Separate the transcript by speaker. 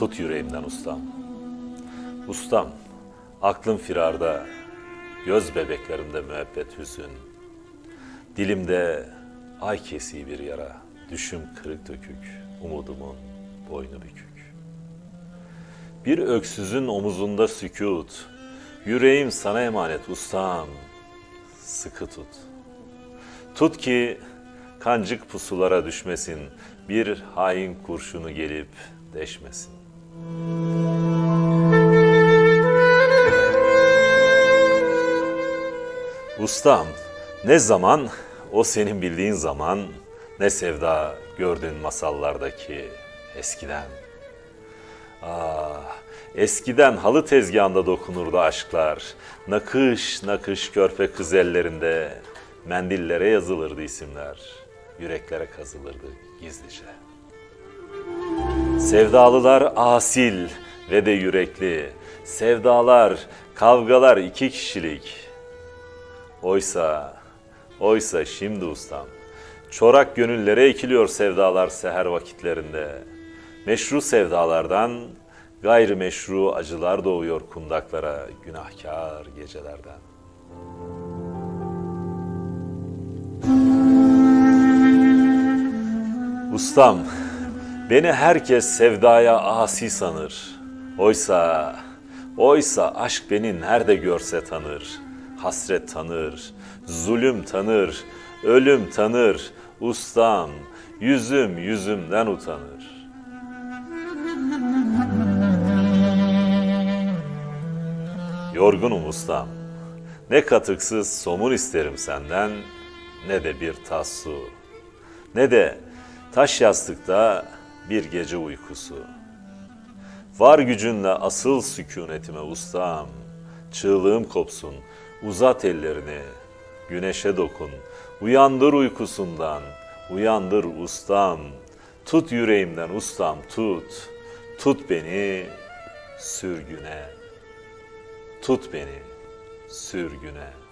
Speaker 1: Tut yüreğimden ustam. Ustam, aklım firarda, göz bebeklerimde müebbet hüzün. Dilimde ay kesiği bir yara, düşüm kırık dökük, umudumun boynu bükük. Bir öksüzün omuzunda sükut, yüreğim sana emanet ustam, sıkı tut. Tut ki kancık pusulara düşmesin, bir hain kurşunu gelip deşmesin. Ustam, ne zaman o senin bildiğin zaman ne sevda gördün masallardaki eskiden. Ah, eskiden halı tezgahında dokunurdu aşklar. Nakış nakış körpe kız ellerinde mendillere yazılırdı isimler. Yüreklere kazılırdı gizlice. Sevdalılar asil ve de yürekli. Sevdalar, kavgalar iki kişilik. Oysa, oysa şimdi ustam, çorak gönüllere ekiliyor sevdalar seher vakitlerinde. Meşru sevdalardan gayrimeşru acılar doğuyor kundaklara günahkar gecelerden. Ustam, beni herkes sevdaya asi sanır. Oysa, oysa aşk beni nerede görse tanır. Hasret tanır, zulüm tanır, ölüm tanır. Ustam, yüzüm yüzümden utanır. Yorgunum ustam. Ne katıksız somun isterim senden, ne de bir tas su. Ne de taş yastıkta bir gece uykusu. Var gücünle asıl sükunetime ustam. Çığlığım kopsun, uzat ellerini, güneşe dokun. Uyandır uykusundan, uyandır ustam. Tut yüreğimden ustam, tut. Tut beni sürgüne. Tut beni sürgüne.